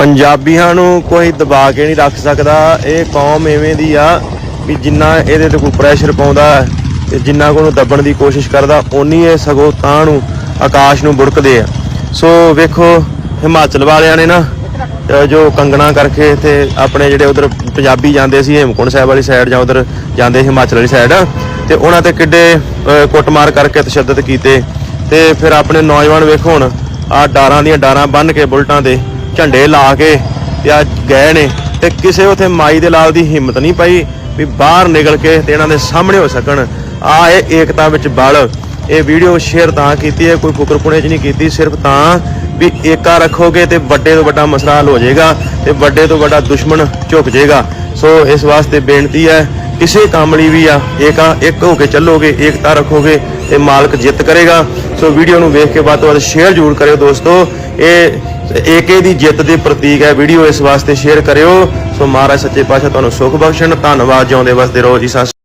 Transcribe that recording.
ਪੰਜਾਬੀਆਂ ਨੂੰ ਕੋਈ ਦਬਾ ਕੇ ਨਹੀਂ ਰੱਖ ਸਕਦਾ। ਇਹ ਕੌਮ ਐਵੇਂ ਦੀ ਆ ਵੀ ਜਿੰਨਾ ਇਹਦੇ ਤੇ ਕੋਈ ਪ੍ਰੈਸ਼ਰ ਪਾਉਂਦਾ ਤੇ ਜਿੰਨਾ ਕੋ ਨੂੰ ਦੱਬਣ ਦੀ ਕੋਸ਼ਿਸ਼ ਕਰਦਾ, ਓਨੀ ਇਹ ਸਗੋਂ ਤਾਂ ਨੂੰ ਆਕਾਸ਼ ਨੂੰ ਬੁੜਕਦੇ ਆ। ਸੋ ਵੇਖੋ, ਹਿਮਾਚਲ ਵਾਲਿਆਂ ਨੇ ਨਾ ਜੋ ਕੰਗਣਾ ਕਰਕੇ ਤੇ ਆਪਣੇ ਜਿਹੜੇ ਉਧਰ ਪੰਜਾਬੀ ਜਾਂਦੇ ਸੀ, ਹੇਮਕੁੰਟ ਸਾਹਿਬ ਵਾਲੀ ਸਾਈਡ ਜਾਂ ਉਧਰ ਜਾਂਦੇ ਹਿਮਾਚਲ ਵਾਲੀ ਸਾਈਡ ਤੇ ਉਹਨਾਂ ਤੇ ਕਿੱਡੇ ਕੁੱਟਮਾਰ ਕਰਕੇ ਤਸ਼ੱਦਦ ਕੀਤੇ। ਤੇ ਫਿਰ ਆਪਣੇ ਨੌਜਵਾਨ ਵੇਖੋ ਹੁਣ ਆ ਡਾਰਾਂ ਦੀਆਂ ਡਾਰਾਂ ਬੰਨ ਕੇ ਬੁਲਟਾਂ ਦੇ ਝੰਡੇ ਲਾ ਕੇ ਤੇ ਆ ਗਏ ਨੇ ਤੇ ਕਿਸੇ ਉਥੇ ਮਾਈ ਦੇ ਲਾਲ ਦੀ ਹਿੰਮਤ ਨਹੀਂ ਪਈ ਵੀ ਬਾਹਰ ਨਿਕਲ ਕੇ ਤੇ ਇਹਨਾਂ ਦੇ ਸਾਹਮਣੇ ਹੋ ਸਕਣ। ਆ ਇਹ ਏਕਤਾ ਵਿੱਚ ਬਲ। ਇਹ ਵੀਡੀਓ ਸ਼ੇਅਰ ਤਾਂ ਕੀਤੀ ਹੈ, ਕੋਈ ਫੁਕਰਪੁਣੇ ਚ ਨਹੀਂ ਕੀਤੀ, ਸਿਰਫ ਤਾਂ ਵੀ ਏਕਾ ਰੱਖੋਗੇ ਤੇ ਵੱਡੇ ਤੋਂ ਵੱਡਾ ਮਸਲਾ ਹੱਲ ਹੋ ਜਾਏਗਾ ਤੇ ਵੱਡੇ ਤੋਂ ਵੱਡਾ ਦੁਸ਼ਮਣ ਝੁਕ ਜਾਏਗਾ। ਸੋ ਇਸ ਵਾਸਤੇ ਬੇਨਤੀ ਹੈ, ਕਿਸੇ ਕੰਮ ਲਈ ਵੀ ਆ, ਏਕਾ ਇੱਕ ਹੋ ਕੇ ਚੱਲੋਗੇ, ਏਕਤਾ ਰੱਖੋਗੇ ਤੇ ਮਾਲਕ ਜਿੱਤ ਕਰੇਗਾ। ਸੋ ਵੀਡੀਓ ਨੂੰ ਵੇਖ ਕੇ ਵੱਧ ਤੋਂ ਵੱਧ ਸ਼ੇਅਰ ਜ਼ਰੂਰ ਕਰਿਓ ਦੋਸਤੋ। ਇਹ ਏਕੇ ਦੀ ਜਿੱਤ ਦੇ ਪ੍ਰਤੀਕ ਹੈ। ਵੀਡੀਓ ਇਸ ਵਾਸਤੇ ਸ਼ੇਅਰ ਕਰਿਓ। ਸੋ ਮਹਾਰਾਜ ਸੱਚੇ ਪਾਤਸ਼ਾਹ, ਤੁਹਾਨੂੰ ਸੁਖ ਬਖਸ਼ਣ। ਧੰਨਵਾਦ। ਜਿਉਂਦੇ ਵਸਦੇ ਰਹੋ ਜੀ। ਸਤਿ